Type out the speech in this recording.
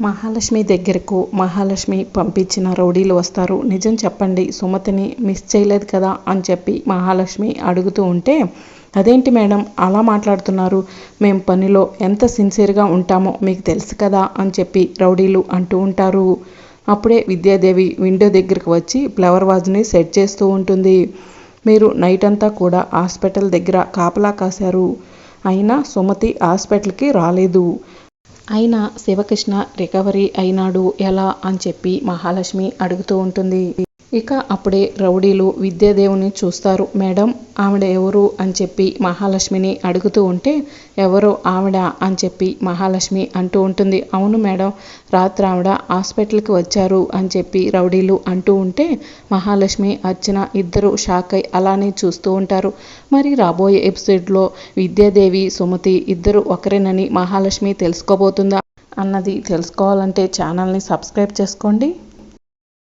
మహాలక్ష్మి దగ్గరకు మహాలక్ష్మి పంపించిన రౌడీలు వస్తారు. నిజం చెప్పండి సుమతిని మిస్ చేయలేదు కదా అని చెప్పి మహాలక్ష్మి అడుగుతూ ఉంటే అదేంటి మేడం అలా మాట్లాడుతున్నారు? మేము పనిలో ఎంత సిన్సియర్గా ఉంటామో మీకు తెలుసు కదా అని చెప్పి రౌడీలు అంటూ ఉంటారు. అప్పుడే విద్యాదేవి విండో దగ్గరకు వచ్చి ఫ్లవర్ వాజ్ని సెట్ చేస్తూ ఉంటుంది. మీరు నైట్ అంతా కూడా హాస్పిటల్ దగ్గర కాపలా కాశారు. అయినా సుమతి హాస్పిటల్కి రాలేదు. అయినా శివకృష్ణ రికవరీ అయినాడు ఎలా అని చెప్పి మహాలక్ష్మి అడుగుతూ ఉంటుంది. ఇక అప్పుడే రౌడీలు విద్యాదేవుని చూస్తారు. మేడం ఆవిడ ఎవరు? అని చెప్పి మహాలక్ష్మిని అడుగుతూ ఉంటే ఎవరో ఆవిడ అని చెప్పి మహాలక్ష్మి అంటూ ఉంటుంది. అవును మేడం రాత్రి ఆవిడ హాస్పిటల్కి వచ్చారు అని చెప్పి రౌడీలు అంటూ ఉంటే మహాలక్ష్మి అర్చన ఇద్దరు షాక్ అయి అలానే చూస్తూ ఉంటారు. మరి రాబోయే ఎపిసోడ్లో విద్యాదేవి సుమతి ఇద్దరు ఒకరేనని మహాలక్ష్మి తెలుసుకోబోతుందా? అన్నది తెలుసుకోవాలంటే ఛానల్ని సబ్స్క్రైబ్ చేసుకోండి.